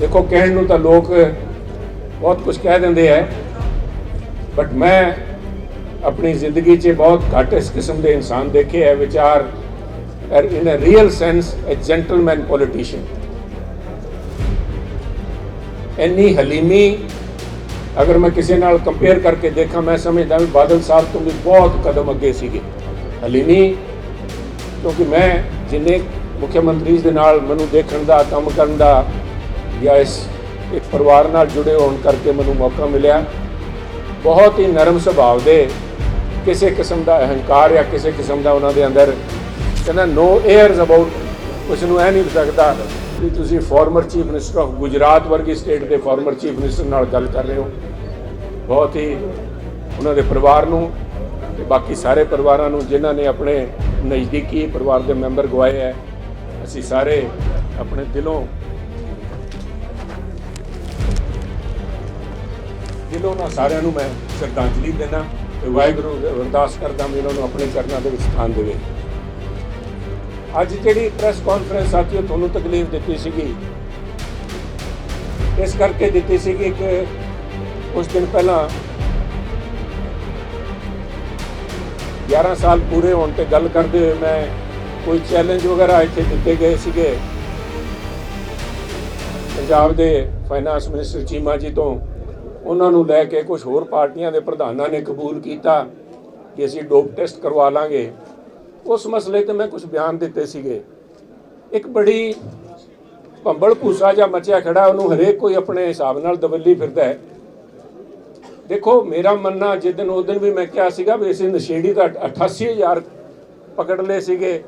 ਦੇਖੋ, ਕਹਿਣ ਨੂੰ ਤਾਂ ਲੋਕ ਬਹੁਤ ਕੁਝ ਕਹਿ ਦਿੰਦੇ ਐ ਬਟ ਮੈਂ ਆਪਣੀ ਜ਼ਿੰਦਗੀ 'ਚ ਬਹੁਤ ਘੱਟ ਇਸ ਕਿਸਮ ਦੇ ਇਨਸਾਨ ਦੇਖੇ ਹੈ ਵਿਚਾਰ in a real sense a gentleman politician ਇੰਨੀ ਹਲੀਮੀ, ਅਗਰ ਮੈਂ ਕਿਸੇ ਨਾਲ ਕੰਪੇਅਰ ਕਰਕੇ ਦੇਖਾਂ, ਮੈਂ ਸਮਝਦਾ ਵੀ ਬਾਦਲ ਸਾਹਿਬ ਤੋਂ ਵੀ ਬਹੁਤ ਕਦਮ ਅੱਗੇ ਸੀਗੇ। ਹਲੀਮੀ, ਕਿਉਂਕਿ ਮੈਂ ਜਿੰਨੇ ਮੁੱਖ ਮੰਤਰੀ ਦੇ ਨਾਲ ਮੈਨੂੰ ਦੇਖਣ ਦਾ, ਕੰਮ ਕਰਨ ਦਾ ਜਾਂ ਇਸ ਇੱਕ ਪਰਿਵਾਰ ਨਾਲ ਜੁੜੇ ਹੋਣ ਕਰਕੇ ਮੈਨੂੰ ਮੌਕਾ ਮਿਲਿਆ। ਬਹੁਤ ਹੀ ਨਰਮ ਸੁਭਾਅ ਦੇ ਕਿਸੇ ਕਿਸਮ ਦਾ ਅਹੰਕਾਰ ਜਾਂ ਕਿਸੇ ਕਿਸਮ ਦਾ ਉਹਨਾਂ ਦੇ ਅੰਦਰ ਕਹਿੰਦਾ ਨੋ 에ਅਰਸ ਅਬਾਊਟ ਉਸ ਨੂੰ ਇਹ ਨਹੀਂ ਸਕਦਾ ਵੀ ਤੁਸੀਂ former chief minister of Gujarat ਵਰਗੀ ਸਟੇਟ ਦੇ ਫਾਰਮਰ ਚੀਫ ਮਿਨਿਸਟਰ ਨਾਲ ਗੱਲ ਕਰ ਰਹੇ ਹੋ। ਬਹੁਤ ਹੀ ਉਹਨਾਂ ਦੇ ਪਰਿਵਾਰ ਨੂੰ ਤੇ ਬਾਕੀ ਸਾਰੇ ਪਰਿਵਾਰਾਂ ਨੂੰ ਜਿਨ੍ਹਾਂ ਨੇ ਆਪਣੇ ਨਜ਼ਦੀਕੀ ਪਰਿਵਾਰ ਦੇ ਮੈਂਬਰ ਗਵਾਏ ਹੈ, ਅਸੀਂ ਸਾਰੇ ਆਪਣੇ ਦਿਲੋਂ ਦਿਲੋਂ ਨਾਲ ਸਾਰਿਆਂ ਨੂੰ ਮੈਂ ਸ਼ਰਧਾਂਜਲੀ ਦਿੰਦਾ ਤੇ ਵਾਹਿਗੁਰੂ ਅਰਦਾਸ ਕਰਦਾ ਵੀ ਉਹਨਾਂ ਨੂੰ, ਆਪਣੇ ਚਰਨਾਂ ਦੇ ਵਿੱਚ ਸਥਾਨ ਦੇਵੇ। ਅੱਜ ਜਿਹੜੀ ਪ੍ਰੈਸ ਕਾਨਫਰੰਸ ਸਾਥੀਓ, ਤੁਹਾਨੂੰ ਤਕਲੀਫ ਦਿੱਤੀ ਸੀਗੀ। ਇਸ ਕਰਕੇ ਦਿੱਤੀ ਸੀਗੀ ਕਿ ਕੁਝ ਦਿਨ ਪਹਿਲਾਂ 11 ਸਾਲ ਪੂਰੇ ਹੋਣ ਤੇ ਗੱਲ ਕਰਦੇ ਹੋਏ ਮੈਂ ਕੋਈ ਚੈਲੰਜ ਵਗੈਰਾ ਇੱਥੇ ਦਿੱਤੇ ਗਏ ਸੀਗੇ। ਪੰਜਾਬ ਦੇ ਫਾਈਨਾਂਸ ਮਿਨਿਸਟਰ ਚੀਮਾ ਜੀ ਤੋਂ ਉਹਨਾਂ ਨੂੰ ਲੈ ਕੇ ਕੁਝ ਹੋਰ ਪਾਰਟੀਆਂ ਦੇ ਪ੍ਰਧਾਨਾਂ ਨੇ ਕਬੂਲ ਕੀਤਾ ਕਿ ਅਸੀਂ ਡੋਪ ਟੈਸਟ ਕਰਵਾ ਲਾਂਗੇ। ਉਸ ਮਸਲੇ ਤੇ ਮੈਂ ਕੁਝ ਬਿਆਨ ਦਿੱਤੇ ਸੀਗੇ। ਇੱਕ ਬੜੀ ਭੰਬਲ ਭੂਸਾ ਜਾਂ ਮਚਿਆ ਖੜਾ, ਉਹਨੂੰ ਹਰੇਕ ਕੋਈ ਆਪਣੇ ਹਿਸਾਬ ਨਾਲ ਦਵੱਲੀ ਫਿਰਦਾ ਹੈ। ਦੇਖੋ, ਮੇਰਾ ਮੰਨਣਾ, ਜਿਸ ਦਿਨ ਉਹ ਦਿਨ ਵੀ ਮੈਂ ਕਿਹਾ ਸੀਗਾ ਵੀ ਅਸੀਂ ਨਸ਼ੇੜੀ ਦਾ 88000 ਪਕੜ ਲਏ ਸੀਗੇ।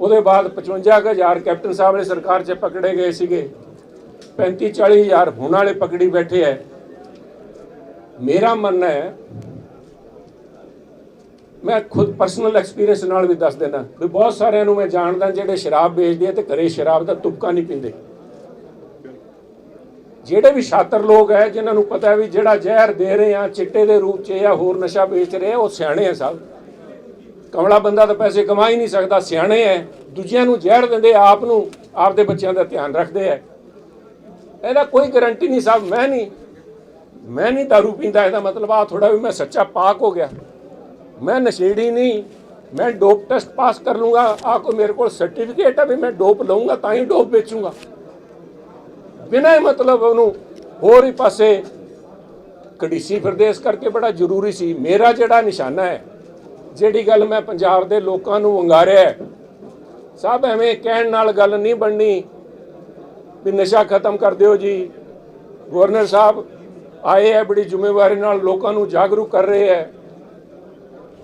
ਉਹਦੇ ਬਾਅਦ 55000 ਕੈਪਟਨ ਸਾਹਿਬ ਨੇ ਸਰਕਾਰ 'ਚ ਪਕੜੇ ਗਏ ਸੀਗੇ। 35 40000 ਹੁਣ ਵਾਲੇ ਪਕੜੀ ਬੈਠੇ ਐ। ਮੇਰਾ ਮੰਨਣਾ ਹੈ ਮੈਂ ਖੁਦ ਪਰਸਨਲ ਐਕਸਪੀਰੀਅੰਸ ਨਾਲ ਵੀ ਦੱਸ ਦੇਣਾ ਵੀ ਬਹੁਤ ਸਾਰਿਆਂ ਨੂੰ ਮੈਂ ਜਾਣਦਾ ਜਿਹੜੇ ਸ਼ਰਾਬ ਵੇਚਦੇ ਆ ਤੇ ਘਰੇ ਸ਼ਰਾਬ ਦਾ ਤੁਪਕਾ ਨਹੀਂ ਪੀਂਦੇ। ਜਿਹੜੇ ਵੀ ਛਾਤਰ ਲੋਕ ਹੈ ਜਿਨ੍ਹਾਂ ਨੂੰ ਪਤਾ ਹੈ ਵੀ ਜਿਹੜਾ ਜ਼ਹਿਰ ਦੇ ਰਹੇ ਆ, ਚਿੱਟੇ ਦੇ ਰੂਪ 'ਚ ਜਾਂ ਹੋਰ ਨਸ਼ਾ ਵੇਚ ਰਹੇ ਉਹ ਸਿਆਣੇ ਆ ਸਭ। ਕਮਲਾ ਬੰਦਾ ਤਾਂ ਪੈਸੇ ਕਮਾ ਹੀ ਨਹੀਂ ਸਕਦਾ, ਸਿਆਣੇ ਹੈ ਦੂਜਿਆਂ ਨੂੰ ਜ਼ਹਿਰ ਦਿੰਦੇ, ਆਪ ਨੂੰ, ਆਪਦੇ ਬੱਚਿਆਂ ਦਾ ਧਿਆਨ ਰੱਖਦੇ ਹੈ ਇਹਦਾ ਕੋਈ ਗਾਰੰਟੀ ਨਹੀਂ ਸਾਹਿਬ ਮੈਂ ਨਹੀਂ ਮੈਂ ਨਹੀਂ ਦਾਰੂ ਪੀਂਦਾ ਇਹਦਾ ਮਤਲਬ ਆ ਥੋੜਾ ਵੀ ਮੈਂ ਸੱਚਾ ਪਾਕ ਹੋ ਗਿਆ। ਮੈਂ ਨਸ਼ੇੜੀ ਨਹੀਂ ਮੈਂ ਡੋਪ ਟੈਸਟ ਪਾਸ ਕਰ ਲੂੰਗਾ ਆ ਕੋਈ ਮੇਰੇ ਕੋਲ ਸਰਟੀਫਿਕੇਟ ਆ ਵੀ ਮੈਂ ਡੋਪ ਲਵਾਂਗਾ ਤਾਂ ਹੀ ਡੋਪ ਵੇਚੂੰਗਾ। ਬਿਨਾਂ ਮਤਲਬ ਉਹਨੂੰ ਹੋਰ ਹੀ ਪਾਸੇ ਕੜੀਸੀ ਫਿਰਦੇ ਇਸ ਕਰਕੇ ਬੜਾ ਜ਼ਰੂਰੀ ਸੀ। ਮੇਰਾ ਜਿਹੜਾ ਨਿਸ਼ਾਨਾ ਹੈ ਜਿਹੜੀ ਗੱਲ ਮੈਂ ਪੰਜਾਬ ਦੇ ਲੋਕਾਂ ਨੂੰ ਵੰਗਾਰਿਆ ਹੈ, ਸਭ ਐਵੇਂ ਕਹਿਣ ਨਾਲ ਗੱਲ ਨਹੀਂ ਬਣਨੀ। ਵੀ ਨਸ਼ਾ ਖਤਮ ਕਰ ਦਿਓ ਜੀ। ਗਵਰਨਰ ਸਾਹਿਬ ਆਏ ਹੈ ਬੜੀ ਜ਼ਿੰਮੇਵਾਰੀ ਨਾਲ ਲੋਕਾਂ ਨੂੰ ਜਾਗਰੂਕ ਕਰ ਰਹੇ ਹੈ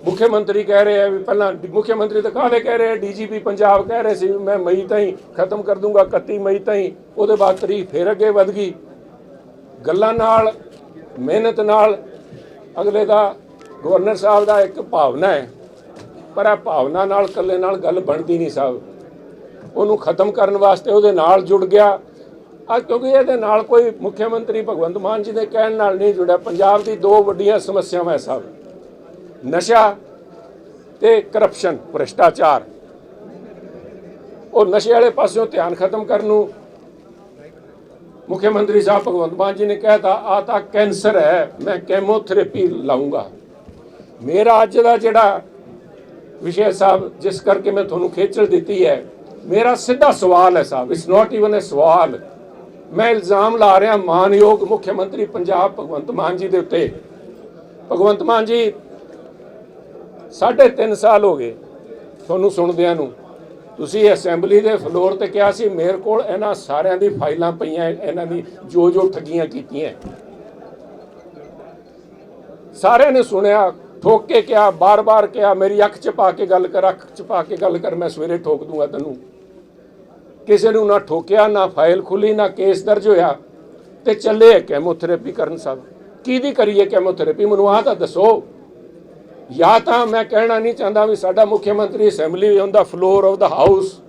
ਮੁੱਖ ਮੰਤਰੀ ਕਹਿ ਰਹੇ ਹੈ ਵੀ ਪਹਿਲਾਂ ਮੁੱਖ ਮੰਤਰੀ ਤਾਂ ਕਾਹਦੇ ਕਹਿ ਰਹੇ ਡੀਜੀਪੀ ਪੰਜਾਬ ਕਹਿ ਰਹੇ ਸੀ ਵੀ ਮੈਂ ਮਈ ਤਾਈਂ ਖਤਮ ਕਰ ਦੂੰਗਾ 31 ਮਈ ਤਾਈਂ। ਉਹਦੇ ਬਾਅਦ ਤਰੀਕ ਫੇਰ ਅੱਗੇ ਵਧ ਗਈ। ਗੱਲਾਂ ਨਾਲ, ਮਿਹਨਤ ਨਾਲ ਅਗਲੇ ਦਾ, ਗਵਰਨਰ ਸਾਹਿਬ ਦਾ ਇੱਕ ਭਾਵਨਾ ਹੈ। ਪਰ ਇਹ ਭਾਵਨਾ ਨਾਲ, ਇਕੱਲੇ ਨਾਲ ਗੱਲ ਬਣਦੀ ਨਹੀਂ ਸਾਹਿਬ। ਉਹਨੂੰ ਖਤਮ ਕਰਨ ਵਾਸਤੇ ਉਹਦੇ ਨਾਲ ਜੁੜ ਗਿਆ। ਆ ਕਿਉਂਕਿ ਇਹਦੇ ਨਾਲ ਕੋਈ ਮੁੱਖ ਮੰਤਰੀ ਭਗਵੰਤ ਮਾਨ ਜੀ ਦੇ ਕਹਿਣ ਨਾਲ ਨਹੀਂ ਜੁੜਿਆ। ਪੰਜਾਬ ਦੀ ਦੋ ਵੱਡੀਆਂ ਸਮੱਸਿਆਵਾਂ ਹੈ ਸਾਹਿਬ ਨਸ਼ਾ ਤੇ ਕਰਪਸ਼ਨ ਭ੍ਰਿਸ਼ਟਾਚਾਰ। ਉਹ ਨਸ਼ੇ ਵਾਲੇ ਪਾਸਿਓਂ ਧਿਆਨ ਖਤਮ ਕਰਨ ਨੂੰ ਮੁੱਖ ਮੰਤਰੀ ਸਾਹਿਬ ਭਗਵੰਤ ਮਾਨ ਜੀ ਨੇ ਕਹਿਤਾ ਆ ਤਾਂ ਕੈਂਸਰ ਹੈ ਮੈਂ ਕੈਮੋਥੈਰੇਪੀ ਲਾਉਂਗਾ ਮੇਰਾ ਅੱਜ ਦਾ ਜਿਹੜਾ ਵਿਸ਼ੇ ਸਾਹਿਬ, ਜਿਸ ਕਰਕੇ ਮੈਂ ਤੁਹਾਨੂੰ ਖੇਚਲ ਦਿੱਤੀ ਹੈ ਮੇਰਾ ਸਿੱਧਾ ਸਵਾਲ ਹੈ ਸਾਹਿਬ ਇਟਸ ਨਾਟ ਇਵਨ ਅ ਸਵਾਲ। ਮੈਂ ਇਲਜ਼ਾਮ ਲਾ ਰਿਹਾ ਮਾਨਯੋਗ ਮੁੱਖ ਮੰਤਰੀ ਪੰਜਾਬ ਭਗਵੰਤ ਮਾਨ ਜੀ ਦੇ ਉੱਤੇ। ਭਗਵੰਤ ਮਾਨ ਜੀ, ਸਾਢੇ ਤਿੰਨ ਸਾਲ ਹੋ ਗਏ ਤੁਹਾਨੂੰ ਸੁਣਦਿਆਂ ਨੂੰ। ਤੁਸੀਂ ਅਸੈਂਬਲੀ ਦੇ ਫਲੋਰ ਤੇ ਕਿਹਾ ਸੀ, ਮੇਰੇ ਕੋਲ ਇਹਨਾਂ ਸਾਰਿਆਂ ਦੀ ਫਾਈਲਾਂ ਪਈਆਂ, ਇਹਨਾਂ ਦੀ ਜੋ ਜੋ ਠੱਗੀਆਂ ਕੀਤੀਆਂ। ਸਾਰਿਆਂ ਨੇ ਸੁਣਿਆ, ਠੋਕ ਕੇ ਕਿਹਾ, ਬਾਰ-ਬਾਰ ਕਿਹਾ, ਮੇਰੀ ਅੱਖ 'ਚ ਪਾ ਕੇ ਗੱਲ ਕਰ, ਅੱਖ 'ਚ ਪਾ ਕੇ ਗੱਲ ਕਰ, ਮੈਂ ਸਵੇਰੇ ਠੋਕ ਦੂੰਗਾ ਤੈਨੂੰ। ਕਿਸੇ ਨੂੰ ਨਾ ਠੋਕਿਆ, ਨਾ ਫਾਈਲ ਖੁੱਲੀ, ਨਾ ਕੇਸ ਦਰਜ ਹੋਇਆ ਤੇ ਚੱਲੇ ਕੈਮੋਥੈਰੇਪੀ ਕਰਨ ਸਾਹਿਬ। ਕਿਹਦੀ ਕਰੀਏ ਕੈਮੋਥੈਰੇਪੀ ਮੈਨੂੰ ਆਹ ਤਾਂ ਦੱਸੋ। ਜਾਂ ਤਾਂ ਮੈਂ ਕਹਿਣਾ ਨਹੀਂ ਚਾਹੁੰਦਾ ਵੀ ਸਾਡਾ ਮੁੱਖ ਮੰਤਰੀ assembly on the floor of the house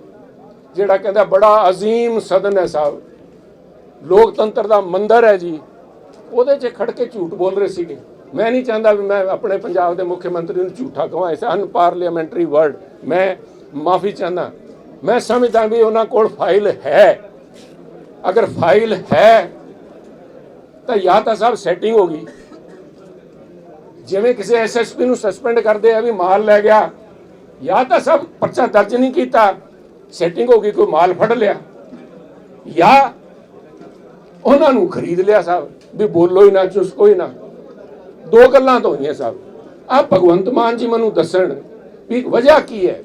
ਜਿਹੜਾ ਕਹਿੰਦਾ ਬੜਾ ਅਜ਼ੀਮ ਸਦਨ ਹੈ ਸਾਹਿਬ। ਲੋਕਤੰਤਰ ਦਾ ਮੰਦਰ ਹੈ ਜੀ। ਉਹਦੇ 'ਚ ਖੜ ਕੇ ਝੂਠ ਬੋਲ ਰਹੇ ਸੀਗੇ। ਮੈਂ ਨਹੀਂ ਚਾਹੁੰਦਾ ਵੀ ਮੈਂ ਆਪਣੇ ਪੰਜਾਬ ਦੇ ਮੁੱਖ ਮੰਤਰੀ ਨੂੰ ਝੂਠਾ ਕਹਾਂ, ਇਸ ਅਨਪਾਰਲੀਮੈਂਟਰੀ ਵਰਡ ਮੈਂ ਮਾਫੀ ਚਾਹੁੰਦਾ। ਮੈਂ ਸਮਝਦਾ ਵੀ ਉਹਨਾਂ ਕੋਲ ਫਾਈਲ ਹੈ। ਅਗਰ ਫਾਈਲ ਹੈ, ਤਾਂ ਜਾਂ ਤਾਂ ਸਭ ਸੈਟਿੰਗ ਹੋ ਗਈ। ਜਿਵੇਂ ਕਿਸੇ ਐਸਐਸਪੀ ਨੂੰ ਸਸਪੈਂਡ ਕਰਦੇ ਆ ਵੀ ਮਾਲ ਲੈ ਗਿਆ, ਜਾਂ ਤਾਂ ਸਭ ਪਰਚਾ ਦਰਜ ਨਹੀਂ ਕੀਤਾ, ਸੈਟਿੰਗ ਹੋ ਗਈ, ਕੋਈ ਮਾਲ ਫੜ ਲਿਆ। ਜਾਂ ਉਹਨਾਂ ਨੂੰ ਖਰੀਦ ਲਿਆ ਸਾਹਿਬ ਵੀ ਬੋਲੋ ਹੀ ਨਾ, ਚੁਸਕੋ ਹੀ ਨਾ। ਦੋ ਗੱਲਾਂ ਤਾਂ ਹੋਈਆਂ ਸਾਹਿਬ ਆ ਭਗਵੰਤ ਮਾਨ ਜੀ ਮੈਨੂੰ ਦੱਸਣ ਵੀ ਵਜ੍ਹਾ ਕੀ ਹੈ?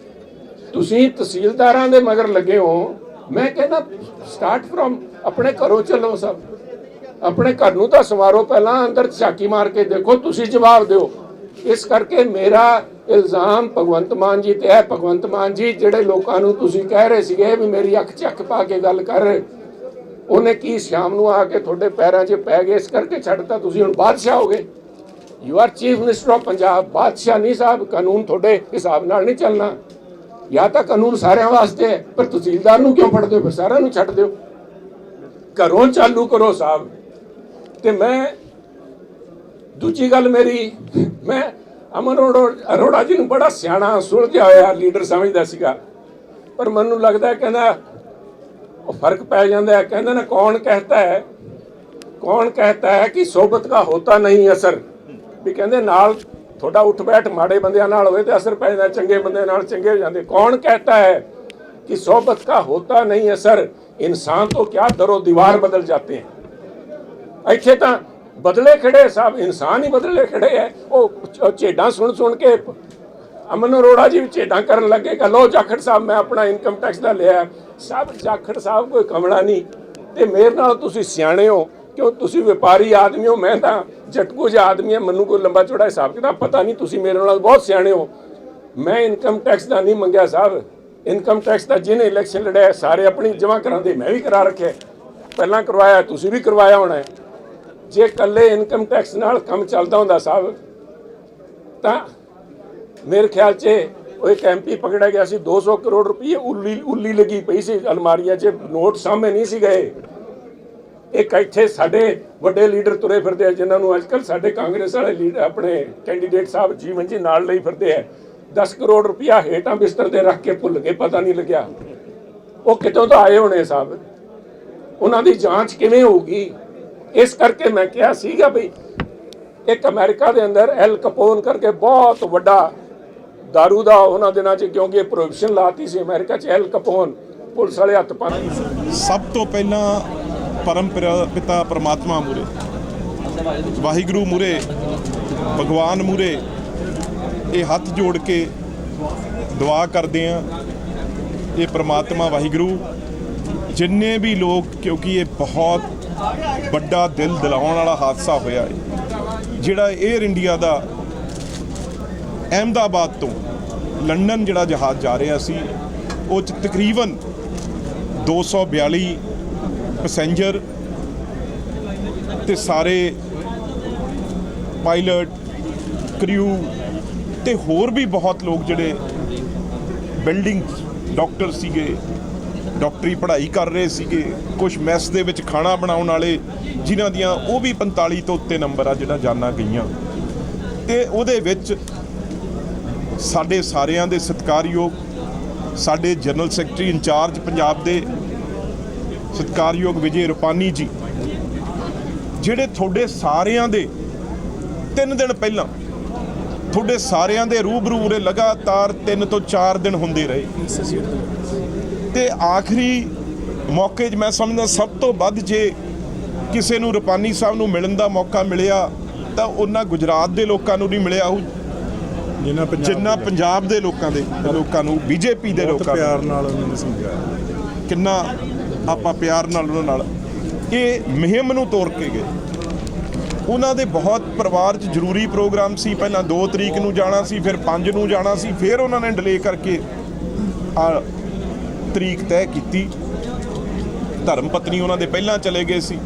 ਤੁਸੀਂ ਤਹਿਸੀਲਦਾਰਾਂ ਦੇ ਮਗਰ ਲੱਗੇ ਹੋ, ਮੈਂ ਕਹਿੰਦਾ ਸਟਾਰਟ ਫਰੋਮ ਆਪਣੇ ਘਰੋਂ ਚੱਲੋ ਸਭ। ਆਪਣੇ ਘਰ ਨੂੰ ਤਾਂ ਸਵਾਰੋ ਪਹਿਲਾਂ, ਅੰਦਰ ਝਾਕੀ ਮਾਰ ਕੇ ਦੇਖੋ, ਤੁਸੀਂ ਜਵਾਬ ਦਿਓ। ਇਸ ਕਰਕੇ ਮੇਰਾ ਇਲਜ਼ਾਮ ਭਗਵੰਤ ਮਾਨ ਜੀ ਤੇ ਹੈ। ਭਗਵੰਤ ਮਾਨ ਜੀ, ਜਿਹੜੇ ਲੋਕਾਂ ਨੂੰ ਤੁਸੀਂ ਕਹਿ ਰਹੇ ਸੀਗੇ ਵੀ ਮੇਰੀ ਅੱਖ ਚੱਕ ਪਾ ਕੇ ਗੱਲ ਕਰ, ਉਹਨੇ ਕੀ ਸ਼ਾਮ ਨੂੰ ਆ ਕੇ ਤੁਹਾਡੇ ਪੈਰਾਂ 'ਚ ਪੈ ਗਏ? ਇਸ ਕਰਕੇ ਛੱਡਤਾ ਤੁਸੀਂ ਹੁਣ ਬਾਦਸ਼ਾਹ ਹੋਗੇ you are chief minister of Punjab ਬਾਦਸ਼ਾਹ ਨਹੀਂ ਸਾਹਿਬ, ਕਾਨੂੰਨ ਤੁਹਾਡੇ ਹਿਸਾਬ ਨਾਲ ਨਹੀਂ ਚੱਲਣਾ। ਜਾਂ ਤਾਂ ਕਾਨੂੰਨ ਸਾਰਿਆਂ ਵਾਸਤੇ ਹੈ, ਪਰ ਤਹਿਸੀਲਦਾਰ ਨੂੰ ਕਿਉਂ ਫੜਦੇ ਹੋ? ਫਿਰ ਸਾਰਿਆਂ ਨੂੰ ਛੱਡ ਦਿਓ। ਘਰੋਂ ਚਾਲੂ ਕਰੋ ਸਾਹਿਬ ਤੇ ਮੈਂ, ਦੂਜੀ ਗੱਲ ਮੇਰੀ, ਮੈਂ ਅਮਨ ਅਰੋੜਾ ਜੀ ਨੂੰ ਬੜਾ ਸਿਆਣਾ ਸੁਲਝਿਆ ਹੋਇਆ, ਲੀਡਰ ਸਮਝਦਾ ਸੀਗਾ। ਪਰ ਮੈਨੂੰ ਲੱਗਦਾ ਕਹਿੰਦਾ, ਉਹ ਫ਼ਰਕ ਪੈ ਜਾਂਦਾ ਕਹਿੰਦਾ ਨਾ, ਕੌਣ ਕਹਤਾ ਹੈ? ਕੌਣ ਕਹਤਾ ਹੈ ਕਿ ਸੋਬਤ ਦਾ ਹੋਤਾ ਨਹੀਂ ਅਸਰ? ਵੀ ਕਹਿੰਦੇ ਨਾਲ ਤੁਹਾਡਾ ਉੱਠ ਬੈਠ ਮਾੜੇ ਬੰਦਿਆਂ ਨਾਲ ਹੋਵੇ ਤੇ ਅਸਰ ਪੈ ਜਾਂਦਾ ਚੰਗੇ ਬੰਦੇ ਨਾਲ ਚੰਗੇ ਹੋ ਜਾਂਦੇ ਕੌਣ ਕਹਤਾ ਹੈ ਕਿ सोबत का होता नहीं असर इंसान तो क्या दरो दीवार बदल जाते हैं ਇੱਥੇ ਤਾਂ ਬਦਲੇ ਖੜੇ ਸਾਹਿਬ ਇਨਸਾਨ ਹੀ ਬਦਲੇ ਖੜੇ ਹੈ ਉਹ ਚ- ਝੇਡਾਂ ਸੁਣ ਸੁਣ ਕੇ ਅਮਨ ਅਰੋੜਾ ਜੀ ਵੀ ਝੇਡਾਂ ਕਰਨ ਲੱਗੇ ਕਿ ਲੋ ਜਾਖੜ ਸਾਹਿਬ ਮੈਂ ਆਪਣਾ ਇਨਕਮ ਟੈਕਸ ਦਾ ਲਿਆ ਸਭ ਜਾਖੜ ਸਾਹਿਬ ਕੋਈ ਕਮਲਾ ਨਹੀਂ ਤੇ ਮੇਰੇ ਨਾਲ ਤੁਸੀਂ ਸਿਆਣੇ ਹੋ ਕਿਉਂ ਤੁਸੀਂ ਵਪਾਰੀ ਆਦਮੀ ਹੋ? ਮੈਂ ਤਾਂ ਜਟਕੂ ਜਿਹਾ ਆਦਮੀ ਹਾਂ, ਮੈਨੂੰ ਕੋਈ ਲੰਬਾ ਚੌੜਾ ਹਿਸਾਬ ਕਿਤਾਬ ਪਤਾ ਨਹੀਂ, ਤੁਸੀਂ ਮੇਰੇ ਨਾਲ ਬਹੁਤ ਸਿਆਣੇ ਹੋ। ਮੈਂ ਇਨਕਮ ਟੈਕਸ ਦਾ ਨਹੀਂ ਮੰਗਿਆ ਸਾਹਿਬ। ਇਨਕਮ ਟੈਕਸ ਦਾ ਜਿਹਨੇ ਇਲੈਕਸ਼ਨ ਲੜਿਆ, ਸਾਰੇ ਆਪਣੀ ਜਮ੍ਹਾਂ ਕਰਾਉਂਦੇ ਮੈਂ ਵੀ ਕਰਾ ਰੱਖਿਆ। ਪਹਿਲਾਂ ਕਰਵਾਇਆ, ਤੁਸੀਂ ਵੀ ਕਰਵਾਇਆ ਹੋਣਾ ਜੇ ਇਕੱਲੇ ਇਨਕਮ ਟੈਕਸ ਨਾਲ ਕੰਮ ਚੱਲਦਾ ਹੁੰਦਾ ਸਾਹਿਬ, ਤਾਂ ਮੇਰੇ ਖਿਆਲ 'ਚ ਉਹ ਇੱਕ ਐਮਪੀ ਪਕੜਿਆ ਗਿਆ ਸੀ 200 ਕਰੋੜ ਰੁਪਏ ਉੱਲੀ ਉੱਲੀ ਲੱਗੀ ਪਈ ਸੀ ਅਲਮਾਰੀਆਂ 'ਚ, ਨੋਟ ਸਾਹਮਣੇ ਨਹੀਂ ਸੀ ਗਏ। ਇੱਕ ਇੱਥੇ ਸਾਡੇ ਵੱਡੇ ਲੀਡਰ ਤੁਰੇ ਫਿਰਦੇ ਆ, ਜਿਨ੍ਹਾਂ ਨੂੰ ਅੱਜਕੱਲ ਸਾਡੇ ਕਾਂਗਰਸ ਵਾਲੇ ਲੀਡਰ ਆਪਣੇ ਕੈਂਡੀਡੇਟ ਸਾਹਿਬ ਜੀਵਨ ਜੀ ਨਾਲ ਲਈ ਫਿਰਦੇ ਆ। 10 ਕਰੋੜ ਰੁਪਇਆ ਹੇਠਾਂ ਬਿਸਤਰ ਤੇ ਰੱਖ ਕੇ ਭੁੱਲ ਗਏ, ਪਤਾ ਨਹੀਂ ਲੱਗਿਆ। ਉਹ ਕਿਤੋਂ ਤਾਂ ਆਏ ਹੋਣੇ ਸਾਹਿਬ? ਉਹਨਾਂ ਦੀ ਜਾਂਚ ਕਿਵੇਂ ਹੋਊਗੀ? ਇਸ ਕਰਕੇ ਮੈਂ ਕਿਹਾ ਸੀਗਾ ਵੀ ਇੱਕ ਅਮਰੀਕਾ ਦੇ ਅੰਦਰ ਐਲ ਕਪੋਨ ਕਰਕੇ ਬਹੁਤ ਵੱਡਾ दारू ਦਾ ਉਹਨਾਂ ਦਿਨਾਂ 'ਚ, ਕਿਉਂਕਿ ਪ੍ਰੋਹਿਬਿਸ਼ਨ ਲਾਤੀ ਸੀ ਅਮਰੀਕਾ 'ਚ, ਐਲ ਕਪੋਨ ਪੁਲਿਸ ਵਾਲੇ ਹੱਥ ਪਾਣੀ ਸਭ ਤੋਂ ਪਹਿਲਾਂ ਪਰਮ ਪਿਰਾ- ਪਿਤਾ ਪ੍ਰਮਾਤਮਾ ਮੂਰੇ। ਵਾਹਿਗੁਰੂ ਮੂਰੇ, ਭਗਵਾਨ ਮੂਰੇ, ਇਹ ਹੱਥ ਜੋੜ ਕੇ ਦੁਆ ਕਰਦੇ ਆ। ਇਹ ਪ੍ਰਮਾਤਮਾ ਵਾਹਿਗੁਰੂ, ਜਿੰਨੇ ਵੀ ਲੋਕ, ਕਿਉਂਕਿ ਇਹ ਬਹੁਤ ਵੱਡਾ ਦਿਲ ਦਿਲਾਉਣ ਵਾਲਾ ਹਾਦਸਾ ਹੋਇਆ ਹੈ ਜਿਹੜਾ 에ਅਰ ਇੰਡੀਆ ਦਾ ਅਹਿਮਦਾਬਾਦ ਤੋਂ ਲੰਡਨ ਜਿਹੜਾ ਜਹਾਜ਼ ਜਾ ਰਿਹਾ ਸੀ, ਉਹ 'ਚ ਤਕਰੀਬਨ 242 ਪੈਸੇਂਜਰ ਤੇ ਸਾਰੇ ਪਾਇਲਟ, ਕ੍ਰਿਊ ਤੇ ਹੋਰ ਵੀ ਬਹੁਤ ਲੋਕ ਜਿਹੜੇ ਬਿਲਡਿੰਗ ਡਾਕਟਰ ਸੀਗੇ, ਡਾਕਟਰੀ ਪੜ੍ਹਾਈ ਕਰ ਰਹੇ ਸੀਗੇ ਕੁਝ ਮੈਸ ਦੇ ਵਿੱਚ ਖਾਣਾ ਬਣਾਉਣ ਵਾਲੇ ਜਿਨ੍ਹਾਂ ਦੀਆਂ ਉਹ ਵੀ 45 ਤੋਂ ਉੱਤੇ ਨੰਬਰ ਆ ਜਿਹੜਾ ਜਾਨਾਂ ਗਈਆਂ। ਤੇ ਉਹਦੇ ਵਿੱਚ ਸਾਡੇ ਸਾਰਿਆਂ ਦੇ ਸਤਿਕਾਰਯੋਗ, ਸਾਡੇ ਜਨਰਲ ਸੈਕਟਰੀ ਇੰਚਾਰਜ ਪੰਜਾਬ ਦੇ ਸਤਿਕਾਰਯੋਗ ਵਿਜੇ ਰੁਪਾਨੀ ਜੀ ਜਿਹੜੇ ਤੁਹਾਡੇ ਸਾਰਿਆਂ ਦੇ ਤਿੰਨ ਦਿਨ ਪਹਿਲਾਂ ਤੁਹਾਡੇ ਸਾਰਿਆਂ ਦੇ ਰੂਬਰੂ ਉਰੇ ਲਗਾਤਾਰ 3 ਤੋਂ 4 ਦਿਨ ਹੁੰਦੇ ਰਹੇ। ਤੇ ਆਖਰੀ ਮੌਕੇ 'ਚ ਮੈਂ ਸਮਝਦਾ ਸਭ ਤੋਂ ਵੱਧ ਜੇ ਕਿਸੇ ਨੂੰ ਰੁਪਾਨੀ ਸਾਹਿਬ ਨੂੰ ਮਿਲਣ ਦਾ ਮੌਕਾ ਮਿਲਿਆ ਤਾਂ ਉਹਨਾਂ ਗੁਜਰਾਤ ਦੇ ਲੋਕਾਂ ਨੂੰ ਨਹੀਂ ਮਿਲਿਆ ਉਹ ਜਿਨ੍ਹਾਂ ਪੰਜਾਬ ਜਿੰਨਾ ਪੰਜਾਬ ਦੇ ਲੋਕਾਂ ਦੇ ਲੋਕਾਂ ਨੂੰ ਬੀਜੇਪੀ ਦੇ ਲੋਕਾਂ ਨੂੰ। ਪਿਆਰ ਨਾਲ ਉਹਨਾਂ ਨੇ ਸਮਝਾਇਆ। ਕਿੰਨਾ ਆਪਾਂ ਪਿਆਰ ਨਾਲ ਉਹਨਾਂ ਨਾਲ ਇਹ ਮੁਹਿੰਮ ਨੂੰ ਤੋੜ ਕੇ ਗਏ। ਉਹਨਾਂ ਦੇ ਬਹੁਤ ਪਰਿਵਾਰ 'ਚ ਜ਼ਰੂਰੀ ਪ੍ਰੋਗਰਾਮ ਸੀ, ਪਹਿਲਾਂ 2 ਤਰੀਕ ਨੂੰ ਜਾਣਾ ਸੀ, ਫਿਰ 5 ਨੂੰ ਜਾਣਾ ਸੀ, ਫਿਰ ਉਹਨਾਂ ਨੇ ਡਿਲੇ ਕਰਕੇ ਆ ਤਰੀਕ ਤੈਅ ਕੀਤੀ। ਧਰਮ ਪਤਨੀ ਉਹਨਾਂ ਦੇ ਪਹਿਲਾਂ ਚਲੇ ਗਏ ਸੀ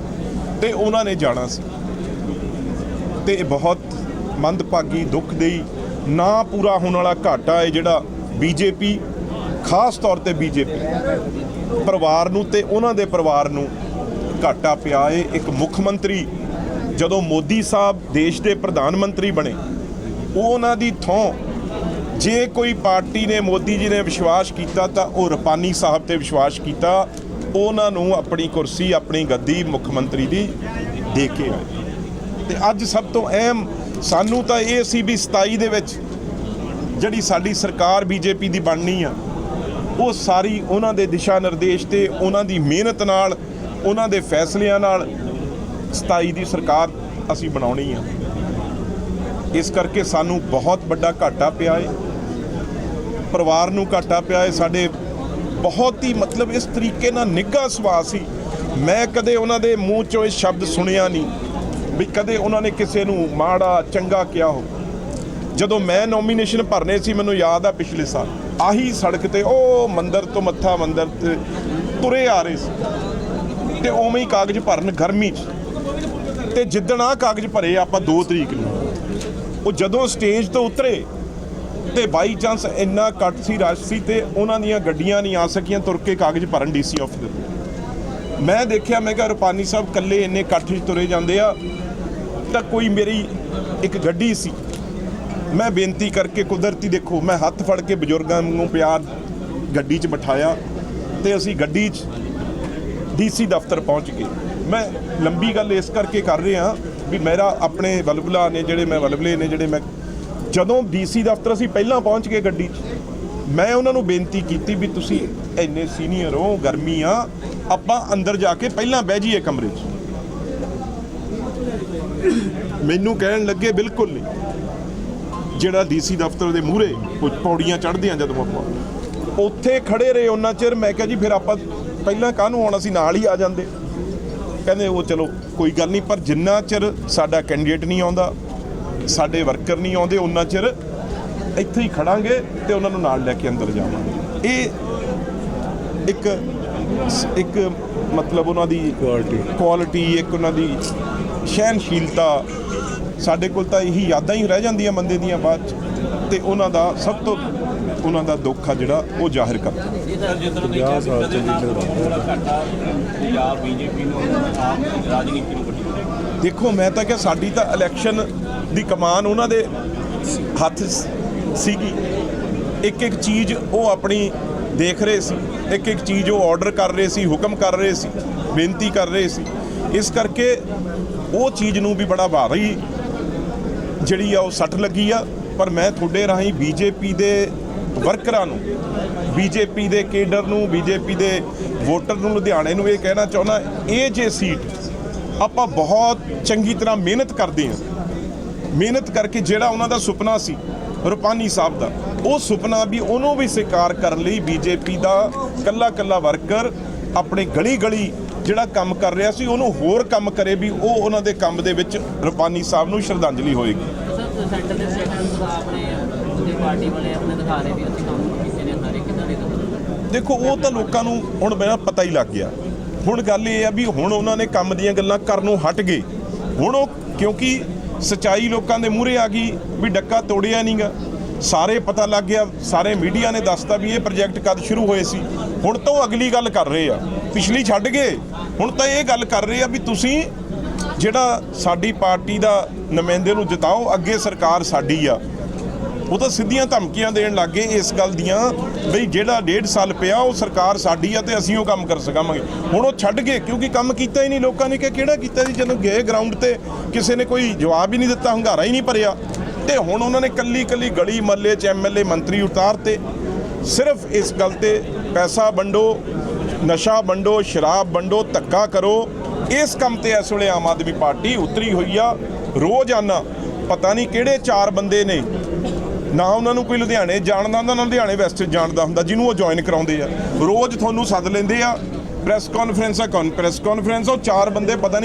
ਤੇ ਉਹਨਾਂ ਨੇ ਜਾਣਾ ਸੀ। ਤੇ ਇਹ ਬਹੁਤ ਮੰਦਭਾਗੀ ਦੁੱਖਦੇਈ ਨਾ ਪੂਰਾ ਹੋਣ ਵਾਲਾ ਘਾਟਾ ਹੈ ਜਿਹੜਾ ਬੀਜੇਪੀ, ਖਾਸ ਤੌਰ ਤੇ ਬੀਜੇਪੀ। ਪਰਿਵਾਰ ਨੂੰ ਤੇ ਉਹਨਾਂ ਦੇ ਪਰਿਵਾਰ ਨੂੰ ਘਾਟਾ ਪਿਆ। ਏ ਇੱਕ ਮੁੱਖ ਮੰਤਰੀ ਜਦੋਂ ਮੋਦੀ ਸਾਹਿਬ ਦੇਸ਼ ਦੇ ਪ੍ਰਧਾਨ ਮੰਤਰੀ ਬਣੇ ਉਹਨਾਂ ਦੀ ਥੋਂ। ਜੇ ਕੋਈ ਪਾਰਟੀ ਨੇ ਮੋਦੀ ਜੀ ਨੇ ਵਿਸ਼ਵਾਸ ਕੀਤਾ ਤਾਂ ਉਹ ਰਪਾਨੀ ਸਾਹਿਬ ਤੇ ਵਿਸ਼ਵਾਸ ਕੀਤਾ। ਉਹਨਾਂ ਨੂੰ ਆਪਣੀ ਕੁਰਸੀ, ਆਪਣੀ ਗੱਦੀ ਮੁੱਖ ਮੰਤਰੀ ਦੀ ਦੇ ਕੇ ਆਏ। ਤੇ ਅੱਜ ਸਭ ਤੋਂ ਅਹਿਮ ਸਾਨੂੰ ਤਾਂ ਇਹ ਸੀ ਵੀ 27 ਦੇ ਵਿੱਚ ਜਿਹੜੀ ਸਾਡੀ ਸਰਕਾਰ ਬੀਜੇਪੀ ਦੀ ਬਣਨੀ ਆ ਉਹ ਸਾਰੀ ਉਹਨਾਂ ਦੇ ਦਿਸ਼ਾ ਨਿਰਦੇਸ਼ ਤੇ ਉਹਨਾਂ ਦੀ ਮਿਹਨਤ ਨਾਲ, ਉਹਨਾਂ ਦੇ ਫੈਸਲਿਆਂ ਨਾਲ 27 ਦੀ ਸਰਕਾਰ ਅਸੀਂ ਬਣਾਉਣੀ ਆ। ਇਸ ਕਰਕੇ ਸਾਨੂੰ ਬਹੁਤ ਵੱਡਾ ਘਾਟਾ ਪਿਆ ਏ। ਪਰਿਵਾਰ ਨੂੰ ਘਾਟਾ ਪਿਆ ਏ। ਸਾਡੇ ਬਹੁਤ ਹੀ ਮਤਲਬ ਇਸ ਤਰੀਕੇ ਨਾਲ ਨਿੱਘਾ ਸੁਭਾਅ ਸੀ। ਮੈਂ ਕਦੇ ਉਹਨਾਂ ਦੇ ਮੂੰਹ ਚੋਂ ਇਹ ਸ਼ਬਦ ਸੁਣਿਆ ਨਹੀਂ ਵੀ ਕਦੇ ਉਹਨਾਂ ਨੇ ਕਿਸੇ ਨੂੰ ਮਾੜਾ, ਚੰਗਾ ਕਿਹਾ ਹੋ। ਜਦੋਂ ਮੈਂ ਨੋਮੀਨੇਸ਼ਨ ਭਰਨੇ ਸੀ, ਮੈਨੂੰ ਯਾਦ ਆ ਪਿਛਲੇ ਸਾਲ। ਆਹੀ ਸੜਕ ਤੇ ਉਹ ਮੰਦਰ ਤੋਂ ਮੱਥਾ ਮੰਦਰ ਤੇ ਤੁਰੇ ਆ ਰਹੇ ਸੀ। ਤੇ ਉਵੇਂ ਹੀ ਕਾਗਜ਼ ਭਰਨ ਗਰਮੀ 'ਚ। ਤੇ ਜਿੱਦਣ ਆ ਕਾਗਜ਼ ਭਰੇ ਆਪਾਂ 2 ਤਰੀਕ ਨੂੰ, ਉਹ ਜਦੋਂ ਸਟੇਜ ਤੋਂ ਉਤਰੇ, ਤੇ ਬਾਈ ਚਾਂਸ ਇੰਨਾ ਕੱਟ ਸੀ, ਰਸ਼ ਸੀ ਤੇ ਉਹਨਾਂ ਦੀਆਂ ਗੱਡੀਆਂ ਨਹੀਂ ਆ ਸਕੀਆਂ, ਤੁਰ ਕੇ ਕਾਗਜ਼ ਭਰਨ ਡੀਸੀ ਆਫਿਸ ਦੇ ਮੈਂ ਦੇਖਿਆ, ਮੈਂ ਕਿਹਾ ਰੁਪਾਨੀ ਸਾਹਿਬ ਕੱਲੇ ਇੰਨੇ ਇਕੱਠ 'ਚ ਤੁਰੇ ਜਾਂਦੇ ਆ, ਤਾਂ ਕੋਈ ਮੇਰੀ ਇੱਕ ਗੱਡੀ ਸੀ। ਮੈਂ ਬੇਨਤੀ ਕਰਕੇ ਕੁਦਰਤੀ ਦੇਖੋ, ਮੈਂ ਹੱਥ ਫੜ ਕੇ ਬਜ਼ੁਰਗਾਂ ਨੂੰ ਪਿਆਰ ਗੱਡੀ 'ਚ ਬਿਠਾਇਆ ਤੇ ਅਸੀਂ ਗੱਡੀ 'ਚ ਡੀਸੀ ਦਫ਼ਤਰ ਪਹੁੰਚ ਗਏ। ਮੈਂ ਲੰਬੀ ਗੱਲ ਇਸ ਕਰਕੇ ਕਰ ਰਿਹਾ ਵੀ ਮੇਰਾ ਆਪਣੇ ਵਲਵਲਾ ਨੇ ਜਿਹੜੇ ਮੈਂ ਵਲਵਲੇ ਨੇ ਜਿਹੜੇ ਮੈਂ ਜਦੋਂ ਡੀਸੀ ਦਫ਼ਤਰ ਅਸੀਂ ਪਹਿਲਾਂ ਪਹੁੰਚ ਗਏ ਗੱਡੀ 'ਚ, ਮੈਂ ਉਹਨਾਂ ਨੂੰ ਬੇਨਤੀ ਕੀਤੀ ਵੀ ਤੁਸੀਂ ਇੰਨੇ ਸੀਨੀਅਰ ਹੋ, ਗਰਮੀ ਆ, ਆਪਾਂ ਅੰਦਰ ਜਾ ਕੇ ਪਹਿਲਾਂ ਬਹਿ ਜਾਈਏ ਕਮਰੇ 'ਚ। ਮੈਨੂੰ ਕਹਿਣ ਲੱਗੇ ਬਿਲਕੁਲ ਨਹੀਂ। ਜਿਹੜਾ ਡੀਸੀ ਦਫ਼ਤਰ ਦੇ ਮੂਹਰੇ ਪੌੜੀਆਂ ਚੜ੍ਹਦੀਆਂ ਜਦੋਂ ਆਪਾਂ ਉੱਥੇ ਖੜੇ ਰਹੇ ਉਹਨਾਂ ਚਿਰ ਮੈਂ ਕਿਹਾ ਜੀ ਫਿਰ ਆਪਾਂ ਪਹਿਲਾਂ ਕਾਹਨੂੰ ਆਉਣਾ ਸੀ? ਨਾਲ ਹੀ ਆ ਜਾਂਦੇ। ਕਹਿੰਦੇ ਉਹ ਚਲੋ ਕੋਈ ਗੱਲ ਨਹੀਂ ਪਰ ਜਿੰਨਾ ਚਿਰ ਸਾਡਾ ਕੈਂਡੀਡੇਟ ਨਹੀਂ ਆਉਂਦਾ ਸਾਡੇ ਵਰਕਰ ਨਹੀਂ ਆਉਂਦੇ ਉਹਨਾਂ ਚਿਰ ਇੱਥੇ ਹੀ ਖੜਾਂਗੇ ਤੇ ਉਹਨਾਂ ਨੂੰ ਨਾਲ ਲੈ ਕੇ ਅੰਦਰ ਜਾਵਾਂਗੇ। ਇਹ ਇੱਕ ਇੱਕ ਮਤਲਬ ਉਹਨਾਂ ਦੀ ਕੁਆਲਿਟੀ ਕੁਆਲਿਟੀ ਇੱਕ ਉਹਨਾਂ ਦੀ ਸਹਿਨਸ਼ੀਲਤਾ ਸਾਡੇ ਕੋਲ ਤਾਂ ਇਹੀ ਯਾਦਾਂ ਹੀ ਰਹਿ ਜਾਂਦੀਆਂ ਬੰਦੇ ਦੀਆਂ ਬਾਅਦ ਚ। ਤੇ ਉਹਨਾਂ ਦਾ ਸਭ ਤੋਂ ਉਹਨਾਂ ਦਾ ਦੁੱਖ ਆ ਜਿਹੜਾ ਉਹ ਜ਼ਾਹਿਰ ਕਰਦਾ ਦੇਖੋ ਮੈਂ ਤਾਂ ਕਿਹਾ ਸਾਡੀ ਤਾਂ ਇਲੈਕਸ਼ਨ ਦੀ ਕਮਾਨ ਉਹਨਾਂ ਦੇ ਹੱਥ ਸੀਗੀ। ਇੱਕ ਇੱਕ ਚੀਜ਼ ਉਹ ਆਪਣੀ ਦੇਖ ਰਹੇ ਸੀ। ਇੱਕ ਇੱਕ ਚੀਜ਼ ਉਹ ਆਰਡਰ ਕਰ ਰਹੇ ਸੀ ਹੁਕਮ ਕਰ ਰਹੇ ਸੀ ਬੇਨਤੀ ਕਰ ਰਹੇ ਸੀ। ਇਸ ਕਰਕੇ ਉਹ ਚੀਜ਼ ਨੂੰ ਵੀ ਬੜਾ ਭਾਰੀ ਜਿਹੜੀ ਆ ਉਹ ਸੱਟ ਲੱਗੀ ਆ, ਪਰ ਮੈਂ ਤੁਹਾਡੇ ਰਾਹੀਂ ਬੀਜੇਪੀ ਦੇ ਵਰਕਰਾਂ ਨੂੰ, ਬੀਜੇਪੀ ਦੇ ਕੇਡਰ ਨੂੰ, ਬੀਜੇਪੀ ਦੇ ਵੋਟਰ ਨੂੰ, ਲੁਧਿਆਣੇ ਨੂੰ ਇਹ ਕਹਿਣਾ ਚਾਹੁੰਦਾ, ਇਹ ਜੇ ਸੀਟ ਆਪਾਂ ਬਹੁਤ ਚੰਗੀ ਤਰ੍ਹਾਂ ਮਿਹਨਤ ਕਰਦੇ ਹਾਂ। ਮਿਹਨਤ ਕਰਕੇ ਜਿਹੜਾ ਉਹਨਾਂ ਦਾ ਸੁਪਨਾ ਸੀ, ਰੁਪਾਨੀ ਸਾਹਿਬ ਦਾ, ਉਹ ਸੁਪਨਾ ਵੀ ਉਹਨੂੰ ਵੀ ਸਾਕਾਰ ਕਰਨ ਲਈ ਬੀਜੇਪੀ ਦਾ ਕੱਲਾ ਕੱਲਾ ਵਰਕਰ ਆਪਣੇ ਗਲੀ ਗਲੀ ਜਿਹੜਾ ਕੰਮ ਕਰ ਰਿਹਾ ਸੀ ਉਹਨੂੰ ਹੋਰ ਕੰਮ ਕਰੇ ਵੀ ਉਹ ਉਹਨਾਂ ਦੇ ਕੰਮ ਦੇ ਵਿੱਚ ਰੁਪਾਨੀ ਸਾਹਿਬ ਨੂੰ ਸ਼ਰਧਾਂਜਲੀ ਹੋਏਗੀ। ਸਰ ਸੈਂਟਰ ਦੇ ਸਟੇਟਮੈਂਟ ਦਾ ਆਪਣੇ ਉਹਦੇ ਪਾਰਟੀ ਵਾਲੇ ਆਪਣੇ ਦਿਖਾ ਰਹੇ ਵੀ ਅਸੀਂ ਕੰਮ ਕੀਤੇ ਨੇ ਸਾਰੇ ਕਿਦਾਂ ਦੇ ਦਿਖਾ ਦੇਖੋ ਉਹ ਤਾਂ ਲੋਕਾਂ ਨੂੰ ਹੁਣ ਮੇਰਾ ਪਤਾ ਹੀ ਲੱਗ ਗਿਆ। ਹੁਣ ਗੱਲ ਇਹ ਆ ਵੀ ਹੁਣ ਉਹਨਾਂ ਨੇ ਕੰਮ ਦੀਆਂ ਗੱਲਾਂ ਕਰਨੋਂ ਹਟ ਗਏ। ਹੁਣ ਉਹ ਕਿਉਂਕਿ ਸਚਾਈ ਲੋਕਾਂ ਦੇ ਮੂਹਰੇ ਆ ਗਈ ਵੀ ਡੱਕਾ ਤੋੜਿਆ ਨਹੀਂਗਾ ਸਾਰੇ ਪਤਾ ਲੱਗ ਗਿਆ ਸਾਰੇ ਮੀਡੀਆ ਨੇ ਦੱਸਤਾ ਵੀ ਇਹ ਪ੍ਰੋਜੈਕਟ ਕਦ ਸ਼ੁਰੂ ਹੋਏ ਸੀ। ਹੁਣ ਤਾਂ ਅਗਲੀ ਗੱਲ ਕਰ ਰਹੇ ਆ। ਪਿਛਲੀ ਛੱਡ ਗਏ। ਹੁਣ ਤਾਂ ਇਹ ਗੱਲ ਕਰ ਰਹੇ ਆ ਵੀ ਤੁਸੀਂ ਜਿਹੜਾ ਸਾਡੀ ਪਾਰਟੀ ਦਾ ਨੁਮਾਇੰਦੇ ਨੂੰ ਜਿਤਾਓ, ਅੱਗੇ ਸਰਕਾਰ ਸਾਡੀ ਆ। ਉਹ ਤਾਂ ਸਿੱਧੀਆਂ ਧਮਕੀਆਂ ਦੇਣ ਲੱਗੇ ਇਸ ਗੱਲ ਦੀਆਂ ਬਈ ਜਿਹੜਾ ਡੇਢ ਸਾਲ ਪਿਆ, ਉਹ ਸਰਕਾਰ ਸਾਡੀ ਆ ਤੇ ਅਸੀਂ ਉਹ ਕੰਮ ਕਰ ਸਕਾਂਗੇ। ਹੁਣ ਉਹ ਛੱਡ ਗਏ, ਕਿਉਂਕਿ ਕੰਮ ਕੀਤਾ ਹੀ ਨਹੀਂ ਲੋਕਾਂ ਨੇ ਕਿ ਕਿਹੜਾ ਕੀਤਾ ਸੀ ਜਦੋਂ ਗਏ ਗਰਾਊਂਡ ਤੇ, ਕਿਸੇ ਨੇ ਕੋਈ ਜਵਾਬ ਹੀ ਨਹੀਂ ਦਿੱਤਾ, ਹੰਗਾਰਾ ਹੀ ਨਹੀਂ ਭਰਿਆ। ਤੇ ਹੁਣ ਉਹਨਾਂ ਨੇ ਕੱਲੀ ਕੱਲੀ ਗਲੀ ਮੱਲੇ 'ਚ ਐਮਐਲਏ ਮੰਤਰੀ ਉਤਾਰਤੇ। ਸਿਰਫ ਇਸ ਗੱਲ ਤੇ ਪੈਸਾ ਵੰਡੋ ਨਸ਼ਾ ਵੰਡੋ, ਸ਼ਰਾਬ ਵੰਡੋ, ਧੱਕਾ ਕਰੋ। ਇਸ ਕੰਮ ਤੇ ਇਸ ਵੇਲੇ ਆਮ ਆਦਮੀ ਪਾਰਟੀ ਉਤਰੀ ਹੋਈ ਆ। ਰੋਜ਼ਾਨਾ ਪਤਾ ਨਹੀਂ ਕਿਹੜੇ ਚਾਰ ਬੰਦੇ ਨੇ। ਨਾ ਉਹਨਾਂ ਨੂੰ ਕੋਈ ਲੁਧਿਆਣੇ ਜਾਣਦਾ ਹੁੰਦਾ, ਨਾ ਲੁਧਿਆਣੇ ਵੈਸਟ ਜਾਣਦਾ ਹੁੰਦਾ, ਜਿਹਨੂੰ ਉਹ ਜੁਆਇਨ ਕਰਾਉਂਦੇ ਆ। ਰੋਜ਼ ਤੁਹਾਨੂੰ ਸੱਦ ਲੈਂਦੇ ਆ। ਪ੍ਰੈਸ ਕਾਨਫਰੰਸ ਆ ਪ੍ਰੈਸ ਕਾਨਫਰੰਸ ਉਹ ਚਾਰ ਬੰਦੇ ਪਤਾ ਨਹੀਂ